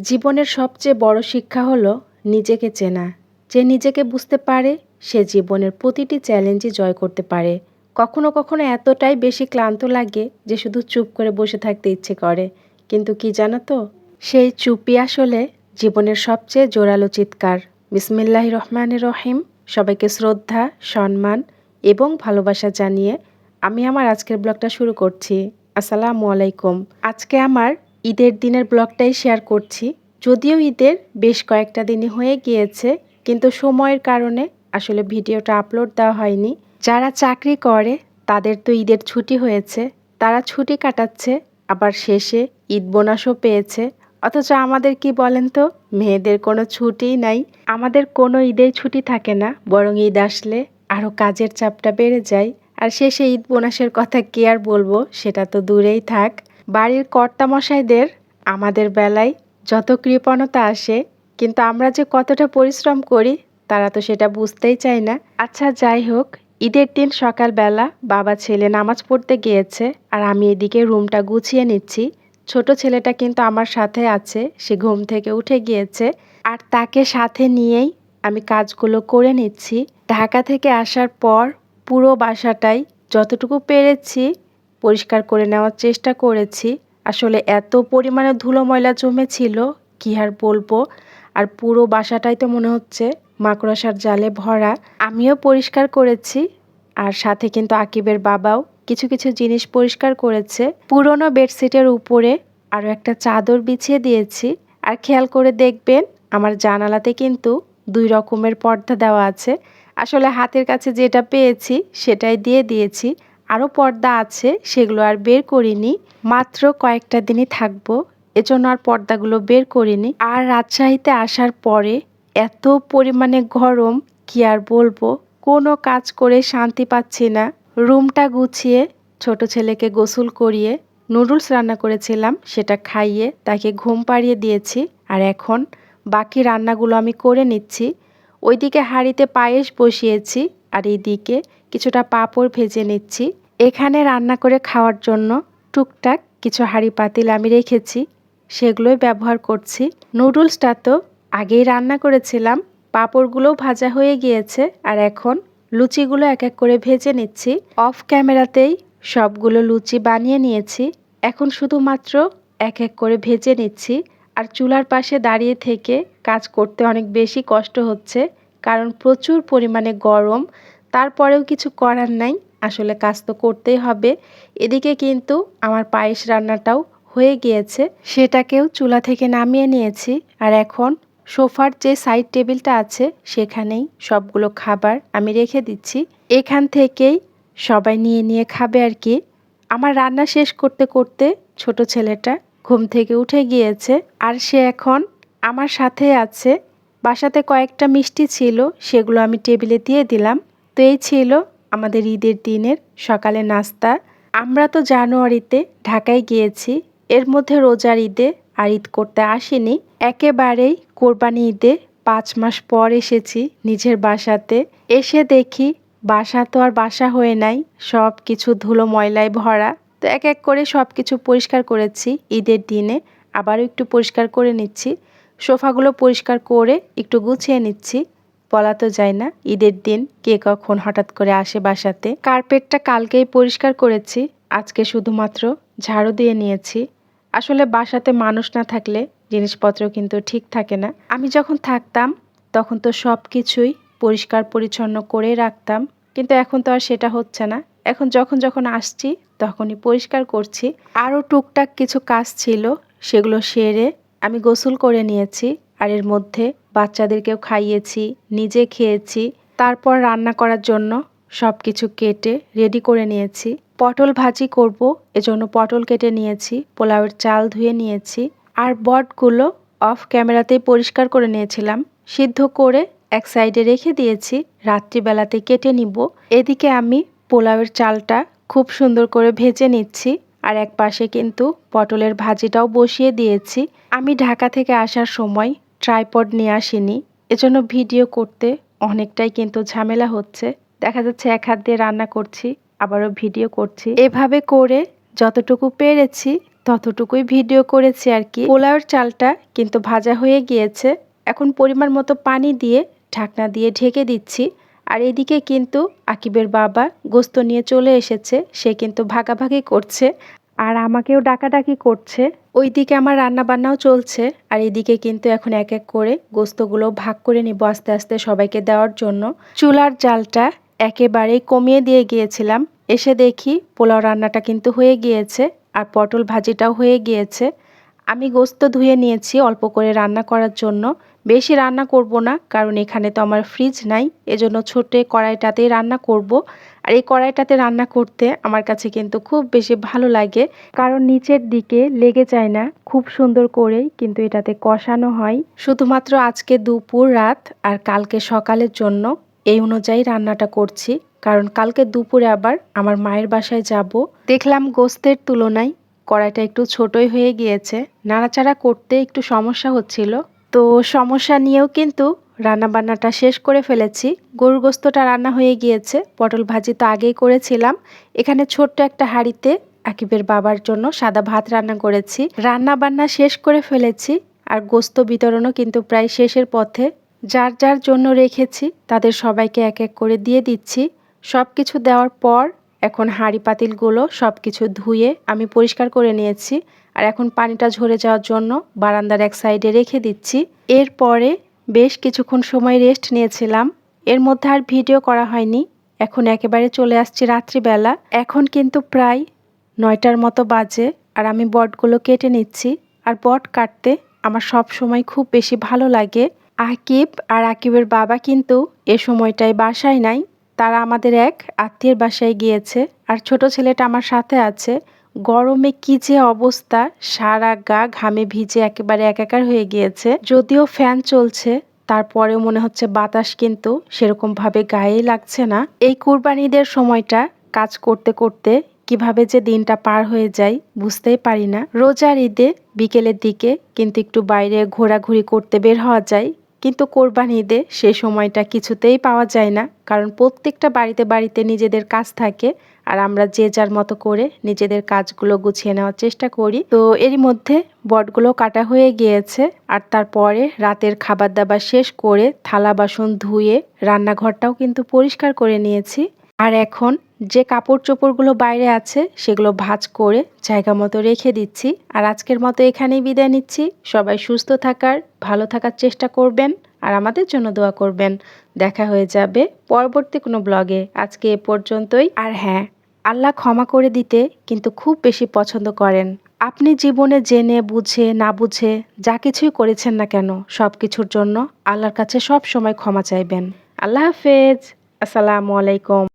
জীবনের সবচেয়ে বড় শিক্ষা হলো নিজেকে চেনা। যে নিজেকে বুঝতে পারে, সে জীবনের প্রতিটি চ্যালেঞ্জই জয় করতে পারে। কখনো কখনো এতটাই বেশি ক্লান্ত লাগে যে শুধু চুপ করে বসে থাকতে ইচ্ছে করে। কিন্তু কি জানো তো? সেই চুপই আসলে জীবনের সবচেয়ে জোরালো চিৎকার। বিসমিল্লাহ রহমানের রহিম। সবাইকে শ্রদ্ধা, সম্মান এবং ভালোবাসা জানিয়ে আমি আমার আজকের ব্লগটা শুরু করছি। আসসালামু আলাইকুম। আজকে আমার ঈদের দিনের ব্লগটাই শেয়ার করছি। যদিও ঈদের বেশ কয়েকটা দিনই হয়ে গিয়েছে, কিন্তু সময়ের কারণে আসলে ভিডিওটা আপলোড দেওয়া হয়নি। যারা চাকরি করে, তাদের তো ঈদের ছুটি হয়েছে। তারা ছুটি কাটাচ্ছে, আবার শেষে ঈদ বোনাসও পেয়েছে। অথচ আমাদের কি বলেন তো, মেয়েদের কোনো ছুটিই নাই। আমাদের কোনো ঈদের ছুটি থাকে না, বরং ঈদ আসলে আরও কাজের চাপটা বেড়ে যায়। আর শেষে ঈদ বোনাসের কথা কি আর বলব, সেটা তো দূরেই থাক। বাড়ির কর্তামশাইদের আমাদের বেলায় যত কৃপণতা আসে, কিন্তু আমরা যে কতটা পরিশ্রম করি, তারা তো সেটা বুঝতেই চায় না। আচ্ছা যাই হোক, ঈদের দিন সকালবেলা বাবা ছেলে নামাজ পড়তে গিয়েছে, আর আমি এদিকে রুমটা গুছিয়ে নিচ্ছি। ছোট ছেলেটা কিন্তু আমার সাথে আছে, সে ঘুম থেকে উঠে গিয়েছে, আর তাকে সাথে নিয়েই আমি কাজগুলো করে নিচ্ছি। ঢাকা থেকে আসার পর পুরো বাসাটাই যতটুকু পেরেছি পরিষ্কার করে নেওয়ার চেষ্টা করেছি। আসলে এত পরিমাণে ধুলো ময়লা জমেছিল, কি আর বলব? আর পুরো বাসাটাই তো মনে হচ্ছে মাকড়সার জালে ভরা। আমিও পরিষ্কার করেছি, আর সাথে কিন্তু আকিবের বাবাও কিছু কিছু জিনিস পরিষ্কার করেছে। পুরনো বেডশিটের উপরে আরও একটা চাদর বিছিয়ে দিয়েছি। আর খেয়াল করে দেখবেন, আমার জানালাতে কিন্তু দুই রকমের পর্দা দেওয়া আছে। আসলে হাতের কাছে যেটা পেয়েছি, সেটাই দিয়ে দিয়েছি। আরও পর্দা আছে, সেগুলো আর বের করিনি। মাত্র কয়েকটা দিনই থাকব, এজন্য আর পর্দাগুলো বের করিনি। আর রাজশাহীতে আসার পরে এত পরিমাণে গরম, কি আর বলব? কোনো কাজ করে শান্তি পাচ্ছি না। রুমটা গুছিয়ে, ছোট ছেলেকে গোসল করিয়ে, নুডলস রান্না করেছিলাম, সেটা খাইয়ে তাকে ঘুম পাড়িয়ে দিয়েছি। আর এখন বাকি রান্নাগুলো আমি করে নিচ্ছি। ওইদিকে হাঁড়িতে পায়েস বসিয়েছি, আর এইদিকে কিছুটা পাঁপড় ভেজে নিচ্ছি। এখানে রান্না করে খাওয়ার জন্য টুকটাক কিছু হাঁড়ি পাতিল আমি রেখেছি, সেগুলোই ব্যবহার করছি। নুডলসটা তো আগেই রান্না করেছিলাম, পাঁপড়গুলোও ভাজা হয়ে গিয়েছে আর এখন লুচিগুলো এক এক করে ভেজে নিচ্ছি। অফ ক্যামেরাতেই সবগুলো লুচি বানিয়ে নিয়েছি, এখন শুধুমাত্র এক এক করে ভেজে নিচ্ছি আর চুলার পাশে দাঁড়িয়ে থেকে কাজ করতে অনেক বেশি কষ্ট হচ্ছে, কারণ প্রচুর পরিমাণে গরম, তারপরেও কিছু করার নাই। আসলে কাজ তো করতেই হবে। এদিকে কিন্তু আমার পায়েস রান্নাটাও হয়ে গিয়েছে। সেটাকেও চুলা থেকে নামিয়ে নিয়েছি। আর এখন সোফার যে সাইড টেবিলটা আছে, সেখানেই সবগুলো খাবার আমি রেখে দিচ্ছি। এখান থেকেই সবাই নিয়ে নিয়ে খাবে আর কি। আমার রান্না শেষ করতে করতে ছোট ছেলেটা ঘুম থেকে উঠে গিয়েছে। আর সে এখন আমার সাথে আছে। বাসাতে কয়েকটা মিষ্টি ছিল, সেগুলো আমি টেবিলে দিয়ে দিলাম। তো এই ছিল আমাদের ঈদের দিনের সকালে নাস্তা। আমরা তো জানুয়ারিতে ঢাকায় গিয়েছি। এর মধ্যে রোজার ঈদে আর ঈদ করতে আসিনি। একেবারেই কোরবানি ঈদে পাঁচ মাস পর এসেছি নিজের বাসাতে। এসে দেখি বাসা তো আর বাসা হয়ে নাই সব কিছু ধুলো ময়লায় ভরা। তো এক এক করে সব কিছু পরিষ্কার করেছি ঈদের দিনে। আবারও একটু পরিষ্কার করে নিচ্ছি। সোফাগুলো পরিষ্কার করে একটু গুছিয়ে নিচ্ছি। বলা তো যায় না, ঈদের দিন কে কখন হঠাৎ করে আসে বাসাতে। কার্পেটটা কালকেই পরিষ্কার করেছি, আজকে শুধুমাত্র ঝাড়ু দিয়ে নিয়েছি। আসলে বাসাতে মানুষ না থাকলে জিনিসপত্র কিন্তু ঠিক থাকে না। আমি যখন থাকতাম, তখন তো সব কিছুই পরিষ্কার পরিচ্ছন্ন করে রাখতাম, কিন্তু এখন তো আর সেটা হচ্ছে না। এখন যখন যখন আসছি, তখনই পরিষ্কার করছি। আরও টুকটাক কিছু কাজ ছিল, সেগুলো সেরে আমি গোসল করে নিয়েছি, আর এর মধ্যে বাচ্চাদেরকেও খাইয়েছি, নিজে খেয়েছি। তারপর রান্না করার জন্য সব কিছু কেটে রেডি করে নিয়েছি। পটল ভাজি করব, এজন্য পটল কেটে নিয়েছি, পোলাওয়ের চাল ধুয়ে নিয়েছি, আর বটগুলো অফ ক্যামেরাতেই পরিষ্কার করে নিয়েছিলাম। সিদ্ধ করে এক সাইডে রেখে দিয়েছি, রাত্রিবেলাতে কেটে নিব। এদিকে আমি পোলাওয়ের চালটা খুব সুন্দর করে ভেজে নিচ্ছি, আর এক পাশে কিন্তু পটলের ভাজিটাও বসিয়ে দিয়েছি। আমি ঢাকা থেকে আসার সময় ট্রাইপড নিয়ে আসিনি। এজন্য ভিডিও করতে অনেকটাই কিন্তু ঝামেলা হচ্ছে। দেখা যাচ্ছে এক হাত দিয়ে রান্না করছি, আবারও ভিডিও করছি। এভাবে করে যতটুকু পেরেছি, ততটুকুই ভিডিও করেছি আর কি। পোলাওয়ের চালটা কিন্তু ভাজা হয়ে গিয়েছে। এখন পরিমাণ মতো পানি দিয়ে ঢাকনা দিয়ে ঢেকে দিচ্ছি। আর এদিকে কিন্তু আকিবের বাবা গোস্ত নিয়ে চলে এসেছে। সে কিন্তু ভাগাভাগি করছে। আর আমাকেও ডাকাডাকি করছে। ওইদিকে আমার রান্না বান্নাও চলছে, আর এদিকে কিন্তু এখন এক এক করে গোস্তগুলো ভাগ করে নিব আস্তে আস্তে সবাইকে দেওয়ার জন্য। চুলার জালটা একেবারেই কমিয়ে দিয়ে গিয়েছিলাম। এসে দেখি পোলাও রান্নাটা কিন্তু হয়ে গিয়েছে, আর পটল ভাজিটাও হয়ে গিয়েছে। আমি গোস্ত ধুয়ে নিয়েছি অল্প করে রান্না করার জন্য। বেশি রান্না করব না, কারণ এখানে তো আমার ফ্রিজ নাই, এজন্য ছোটে কড়াইটাতেই রান্না করব। আর এই কড়াইটাতে রান্না করতে আমার কাছে কিন্তু খুব বেশি ভালো লাগে, কারণ নিচের দিকে লেগে যায় না, খুব সুন্দর করেই কিন্তু এটাতে কষানো হয়। শুধুমাত্র আজকে দুপুর রাত আর কালকে সকালের জন্য এই অনুযায়ী রান্নাটা করছি, কারণ কালকে দুপুরে আবার আমার মায়ের বাসায় যাব। দেখলাম গোস্তের তুলনায় কড়াইটা একটু ছোটই হয়ে গিয়েছে, নাড়াচাড়া করতে একটু সমস্যা হচ্ছিল তো সমস্যা নিয়েও কিন্তু রান্নাবান্নাটা শেষ করে ফেলেছি। গরুর গোস্তটা রান্না হয়ে গিয়েছে। পটল ভাজি তো আগেই করেছিলাম। এখানে ছোট্ট একটা হাঁড়িতে আকিবের বাবার জন্য সাদা ভাত রান্না করেছি। রান্না বান্না শেষ করে ফেলেছি আর গোস্ত বিতরণও কিন্তু প্রায় শেষের পথে। যার যার জন্য রেখেছি, তাদের সবাইকে এক এক করে দিয়ে দিচ্ছি। সব কিছু দেওয়ার পর এখন হাঁড়ি পাতিলগুলো সব কিছু ধুয়ে আমি পরিষ্কার করে নিয়েছি। আর এখন পানিটা ঝরে যাওয়ার জন্য বারান্দার এক সাইডে রেখে দিচ্ছি। এরপরে বেশ কিছুক্ষণ সময় রেস্ট নিয়েছিলাম। এর মধ্যে আর ভিডিও করা হয়নি। এখন একেবারে চলে আসছি রাত্রিবেলা। এখন কিন্তু প্রায় নয়টার মতো বাজে আর আমি বটগুলো কেটে নিচ্ছি। আর বট কাটতে আমার সব সময় খুব বেশি ভালো লাগে। আকিব আর আকিবের বাবা কিন্তু এ সময়টায় বাসায় নাই। তারা আমাদের এক আত্মীয়ের বাসায় গিয়েছে। আর ছোট ছেলেটা আমার সাথে আছে। গরমে কি যে অবস্থা, সারা গা ঘামে ভিজে একেবারে একাকার হয়ে গিয়েছে। যদিও ফ্যান চলছে, তারপরেও মনে হচ্ছে বাতাস কিন্তু সেরকম ভাবে গায়েই লাগছে না। এই কুরবানিদের সময়টা কাজ করতে করতে কীভাবে যে দিনটা পার হয়ে যায় বুঝতেই পারি না। রোজার ঈদে বিকেলের দিকে কিন্তু একটু বাইরে ঘোরাঘুরি করতে বের হওয়া যায় কিন্তু কোরবান ঈদে সে সময়টা কিছুতেই পাওয়া যায় না, কারণ প্রত্যেকটা বাড়িতে বাড়িতে নিজেদের কাজ থাকে আর আমরা যে যার মতো করে নিজেদের কাজগুলো গুছিয়ে নেওয়ার চেষ্টা করি। তো এরই মধ্যে বটগুলো কাটা হয়ে গিয়েছে আর তারপরে রাতের খাবার দাবার শেষ করে থালা বাসন ধুয়ে রান্নাঘরটাও কিন্তু পরিষ্কার করে নিয়েছি। আর এখন যে কাপড় চোপড়গুলো বাইরে আছে, সেগুলো ভাজ করে জায়গা মতো রেখে দিচ্ছি। আর আজকের মতো এখানেই বিদায় নিচ্ছি। সবাই সুস্থ থাকার, ভালো থাকার চেষ্টা করবেন আর আমাদের জন্য দোয়া করবেন। দেখা হয়ে যাবে পরবর্তী কোনো ব্লগে। আজকে এ পর্যন্তই। আর হ্যাঁ আল্লাহ ক্ষমা করে দিতে কিন্তু খুব বেশি পছন্দ করেন। আপনি জীবনে জেনে, বুঝে, না বুঝে যা কিছুই করেছেন না কেন সব কিছুর জন্য আল্লাহর কাছে সব সময় ক্ষমা চাইবেন। আল্লাহ হাফেজ। আসসালামু আলাইকুম।